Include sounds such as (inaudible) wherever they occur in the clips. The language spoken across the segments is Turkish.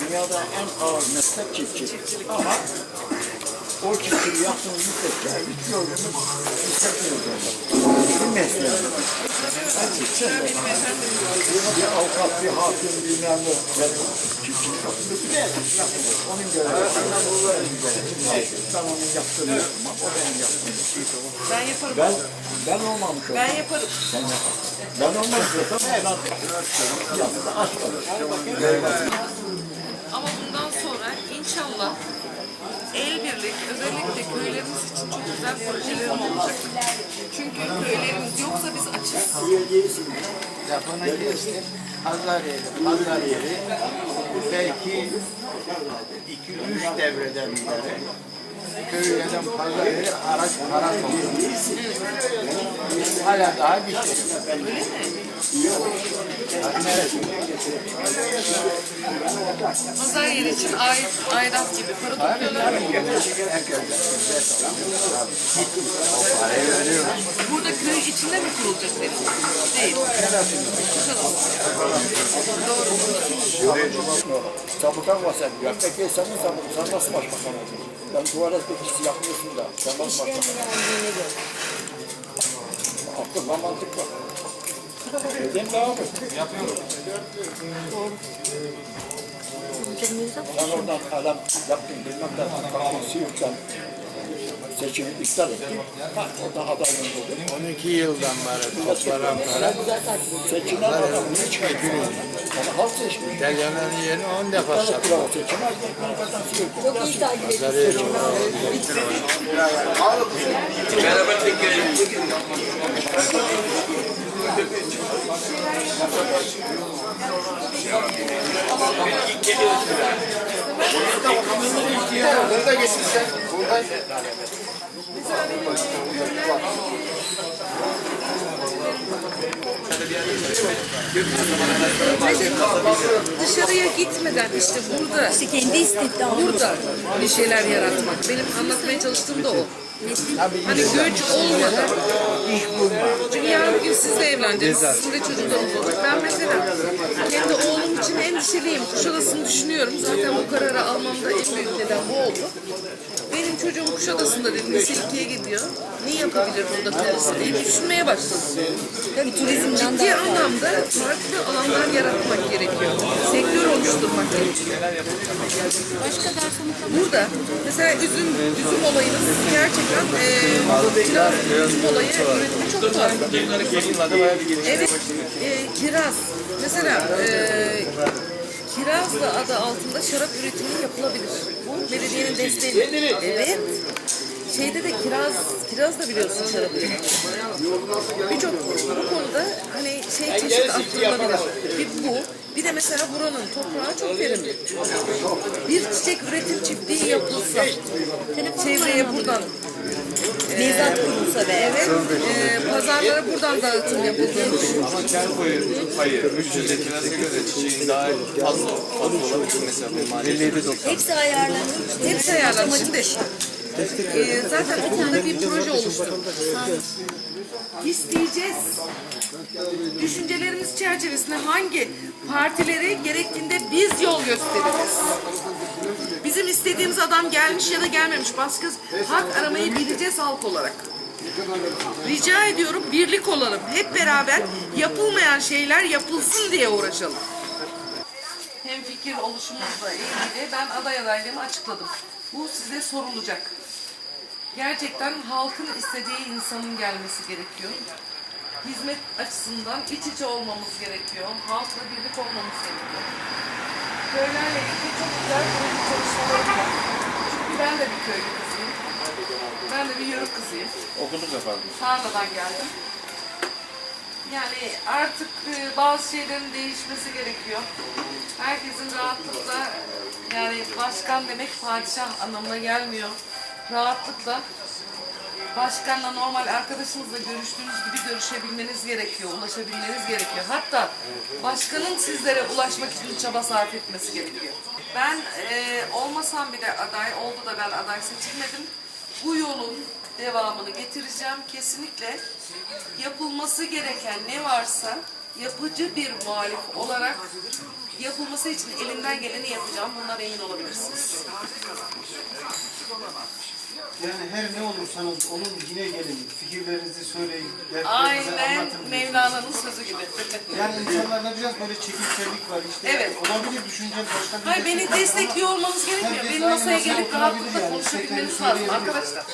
Dünyada en ağır meslek çiftçilik. Ama o çiftçiliği yaptığımız müddetçe hiç yorgunluk hissetmiyoruz. Bir. Ben çiftçi. Bir avukat, bir hakim, bilmem ne. Yani çiftçilik yaptığında güzel. Onun görevi. Ben onun yaptığını yapmam. O benim yaptığımı. Ben yaparım. Ben, ben olmamış oldum. Ben yaparım. Sen yaparsın. Ben olmamışsam evlat yanında aç kalır. Ama bundan sonra inşallah el birlik özellikle köylerimiz için çok güzel projelerim olacak. Çünkü köylerimiz yoksa biz açız. Lafına geçtim. Pazar yeri, pazar yeri belki iki üç devreden beri köylerden pazar yeri araç para topluyor. Hala daha bir şey. Öyle mi? Pazar yeri için ay, aidat gibi para topluyorlar. Burada köy içinde mi kurulacak dedim? Değil. Sabıkan var sen. Peki senin sabıkan. Sen nasıl başbakan oldun? Ben tuvalet bekçisi yapmıyorsun da. Sen nasıl başbakan oldun? Var mantık var. Neden devam et? Yapıyorum. Sen oradan kalem yaptın bilmem ne. Kalkın Siirt'ten seçimi iptal ettin. Ha, oradan adaylığın oldu. 12 yıldan beri toplanan para Seçimden adam niye çıkartıyor? Yani halk seçmiş. dedemin yerini 10 defa sattı. kazanıyor. Çok iyi takip ediyorsun. Yeri Dışarıya gitmeden işte burada İşte kendi istihdamı. burada bir şeyler yaratmak. Benim anlatmaya çalıştığım da o. Hani göç olmadan. Çünkü yarın bir gün siz de evleneceksiniz. Sizin de çocuklarınız olacak. Ben mesela kendi oğlum için endişeliyim. Kuşadası'nı düşünüyorum. Zaten bu kararı almamda en büyük neden bu oldu. Benim çocuğum Kuşadası'nda dedim. Lise 2'ye gidiyor. Ne yapabilir burada kalırsa diye düşünmeye başladım. Tabii turizmden Ciddi de anlamda farklı alanlar yaratmak gerekiyor. Sektör oluşturmak gerekiyor. başka ders. Burada mesela üzüm, üzüm olayımız gerçekten e, kiraz üzüm olayı fazla. Evet, e, kiraz. Mesela e, Kirazlı adı altında şarap üretimi yapılabilir. Bu belediyenin desteği. Evet. Şeyde de kiraz, kiraz da biliyorsun şarap üretimi. Birçok bu konuda hani şey çeşit arttırılabilir. Bir bu. Bir de mesela buranın toprağı çok verimli. Bir çiçek üretim çiftliği yapılsa, çevreye buradan Mezat kurulsa be. Evet, e, pazarlara buradan dağıtım yapıldığını düşün. Ama kar koyu payı ücretekilere göre çiçeğin daha fazla fazla olabilir mesela bu maliyeti. Hepsi ayarlanmış. Hepsi ayarlanmış. Şimdi e, zaten o konuda bir proje oluştu. İsteyeceğiz. Düşüncelerimiz çerçevesinde hangi partilere gerektiğinde biz yol gösteririz. Bizim istediğimiz adam gelmiş ya da gelmemiş. Başka hak aramayı bileceğiz halk olarak. Rica ediyorum birlik olalım. Hep beraber yapılmayan şeyler yapılsın diye uğraşalım. Hem fikir oluşumuzla ilgili ben aday adaylığımı açıkladım. Bu size sorulacak. Gerçekten halkın istediği insanın gelmesi gerekiyor. Hizmet açısından iç içe olmamız gerekiyor. Halkla birlik olmamız gerekiyor. Köylerle ilgili çok güzel proje çalışmalarım var. Çünkü ben de bir köylü kızıyım. Ben de bir yörük kızıyım. Okuduk efendim. Tarladan geldim. Yani artık e, bazı şeylerin değişmesi gerekiyor. Herkesin rahatlıkla yani başkan demek padişah anlamına gelmiyor. Rahatlıkla başkanla normal arkadaşınızla görüştüğünüz gibi görüşebilmeniz gerekiyor, ulaşabilmeniz gerekiyor. Hatta başkanın sizlere ulaşmak için çaba sarf etmesi gerekiyor. Ben e, olmasam bile aday oldu da ben aday seçilmedim. Bu yolun devamını getireceğim. Kesinlikle yapılması gereken ne varsa yapıcı bir muhalif olarak yapılması için elimden geleni yapacağım. Bundan emin olabilirsiniz. Yani her ne olursanız olun yine gelin. Fikirlerinizi söyleyin. dertlerinizi Aynen anlatın. Mevlana'nın sözü gibi. Yani insanlarda biraz böyle çekimsellik var işte. Evet. Olabilir düşüncen başka bir Hayır beni destekliyor olmanız gerekmiyor. Herkes Benim aynı masaya masaya gelip oturabilir rahatlıkla yani. konuşabilmeniz İsteklerini lazım söyleyebilir. arkadaşlar.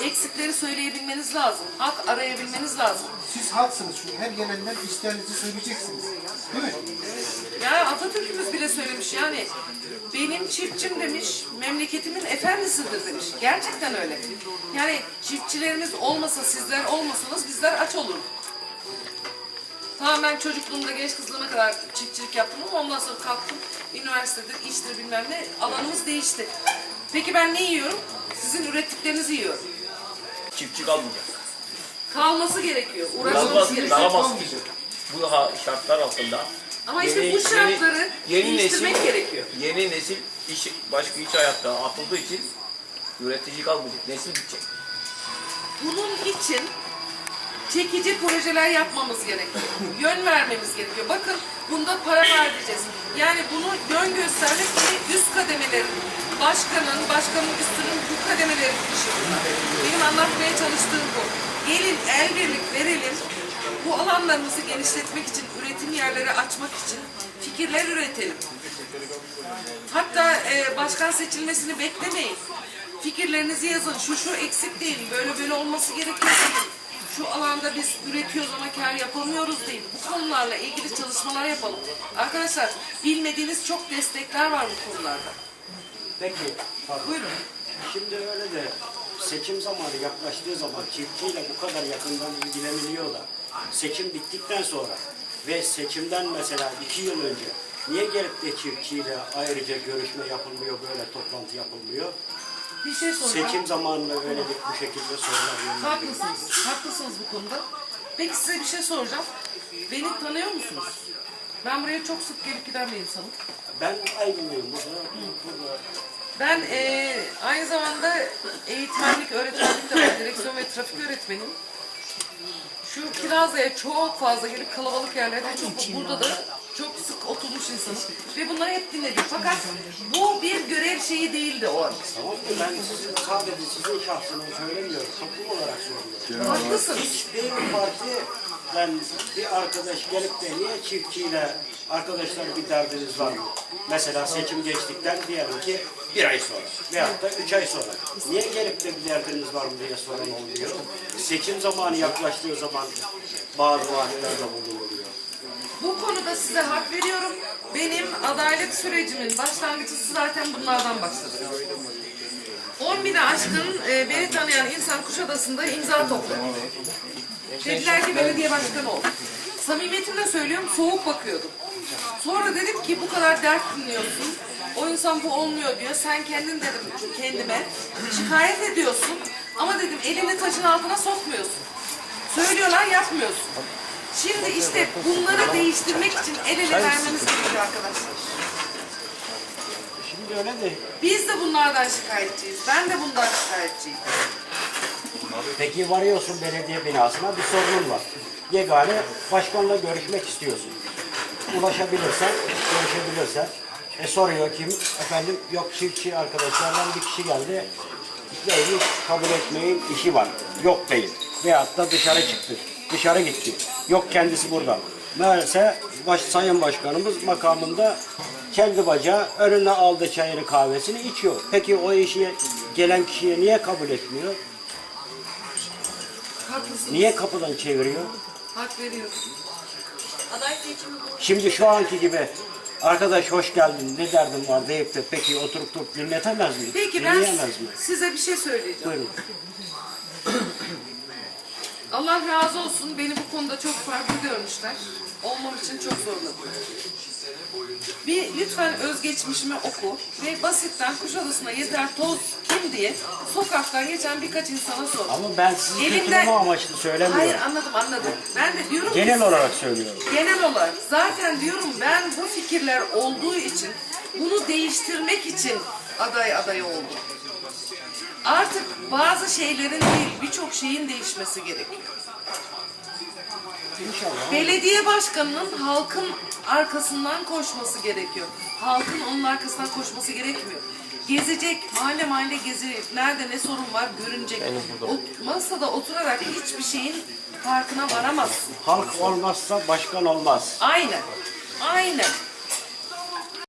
Eksikleri söyleyebilmeniz lazım. Hak arayabilmeniz lazım. Siz halksınız çünkü her gelenden isteğinizi söyleyeceksiniz. Değil mi? Ya Atatürk'ümüz bile söylemiş yani. Benim çiftçim demiş, memleketimin efendisidir demiş. Gerçekten öyle. Yani çiftçilerimiz olmasa, sizler olmasanız bizler aç olurduk. Tamam ben çocukluğumda, genç kızlığıma kadar çiftçilik yaptım ama ondan sonra kalktım. Üniversitedir, iştir bilmem ne. Alanımız değişti. Peki ben ne yiyorum? Sizin ürettiklerinizi yiyorum. Çiftçi kalmayacak. Kalması gerekiyor, uğraşmamız Kalmaz, gerekiyor. kalamaz ki. Bu ha- şartlar altında. Ama işte bu şartları değiştirmek nesil, gerekiyor. Yeni nesil iş, başka iş hayatta atıldığı için üretici kalmayacak. Nesil bitecek. Bunun için çekici projeler yapmamız gerekiyor. Yön vermemiz gerekiyor. Bakın bunda para vereceğiz. Yani bunu yön göstermek yine üst kademelerin, başkanın, başkanın üstünün bu kademelerin işi bunlar. Benim anlatmaya çalıştığım bu. Gelin el birlik verelim. Bu alanlarımızı genişletmek için, üretim yerleri açmak için fikirler üretelim. Hatta e, başkan seçilmesini beklemeyin. Fikirlerinizi yazın. Şu şu eksik değil. Böyle böyle olması gerekiyor deyin. Şu alanda biz üretiyoruz ama kar yapamıyoruz değil. Bu konularla ilgili çalışmalar yapalım. Arkadaşlar bilmediğiniz çok destekler var bu konularda. Peki, pardon. Buyurun. Şimdi öyle de seçim zamanı yaklaştığı zaman çiftçiyle bu kadar yakından ilgileniliyor da seçim bittikten sonra ve seçimden mesela iki yıl önce niye gelip de çiftçiyle ayrıca görüşme yapılmıyor, böyle toplantı yapılmıyor? Bir şey soracağım. Seçim zamanında öyle bir bu şekilde sorular yöneliyor. Haklısınız. Haklısınız bu konuda. Peki size bir şey soracağım. Beni tanıyor musunuz? Ben buraya çok sık gelip giden bir insanım. Ben burada. burada Ben eee, aynı zamanda eğitmenlik, öğretmenlik de var. Direksiyon ve trafik öğretmeniyim. Şu Kirazlı'ya çok fazla gelip kalabalık yerlerde çok burada da çok sık oturmuş insanım. Ve bunları hep dinledim. Fakat bu bir görev şeyi değildi o an. Tamam mı? Ben sizin, sadece sizin şahsını söylemiyorum. Toplum olarak söylüyorum. Haklısınız. Hiçbir partiden bir arkadaş gelip de niye çiftçiyle arkadaşlar bir derdiniz var mı? Mesela seçim geçtikten diyelim ki bir ay sonra veyahut da üç ay sonra. Niye gelip de bir derdiniz var mı diye soran olmuyor. Seçim zamanı yaklaştığı zaman bazı vaatlerde bulunuluyor. Bu konuda size hak veriyorum. Benim adaylık sürecimin başlangıcısı zaten bunlardan başladı. 10 bine aşkın e, beni tanıyan insan Kuşadası'nda imza topladı. Dediler ki belediye başkanı ol. Samimiyetimle söylüyorum soğuk bakıyordum. Sonra dedim ki bu kadar dert dinliyorsun. O insan bu olmuyor diyor. Sen kendin dedim kendime şikayet ediyorsun. Ama dedim elini taşın altına sokmuyorsun. Söylüyorlar yapmıyorsun. Şimdi işte bunları değiştirmek için el ele vermemiz gerekiyor arkadaşlar. Şimdi öyle de Biz de bunlardan şikayetçiyiz. Ben de bundan şikayetçiyim. Peki varıyorsun belediye binasına bir sorunun var. Yegane başkanla görüşmek istiyorsun. Ulaşabilirsen, görüşebilirsen. E soruyor kim? Efendim yok çiftçi arkadaşlardan bir kişi geldi. Neymiş kabul etmeyin işi var. Yok değil. Veyahut da dışarı çıktı. Dışarı gitti. Yok kendisi burada. Meğerse baş, Sayın Başkanımız makamında kendi bacağı önüne aldı çayını kahvesini içiyor. Peki o işi gelen kişiye niye kabul etmiyor? Haklısın. Niye kapıdan çeviriyor? Hak veriyorum. Aday seçimi bu. Şimdi şu anki gibi arkadaş hoş geldin ne derdin var deyip de peki oturup durup dinletemez mi? Peki ben Dinleyemez mi? size bir şey söyleyeceğim. Buyurun. (clears throat) Allah razı olsun beni bu konuda çok farklı görmüşler. Olmam için çok zorladılar. Bir lütfen özgeçmişimi oku ve basitten Kuşadası'na yeter toz kim diye sokaktan geçen birkaç insana sor. Ama ben sizi Elimden- kötüleme amaçlı söylemiyorum. Hayır anladım anladım. Ben de diyorum ki Genel olarak söylüyorum. genel olarak zaten diyorum ben bu fikirler olduğu için bunu değiştirmek için aday aday oldum. Artık bazı şeylerin değil birçok şeyin değişmesi gerekiyor. Belediye başkanının halkın arkasından koşması gerekiyor. Halkın onun arkasından koşması gerekmiyor. Gezecek, mahalle mahalle gezecek, nerede ne sorun var görünecek. O masada oturarak hiçbir şeyin farkına varamazsın. Halk olmazsa başkan olmaz. Aynen. Aynen.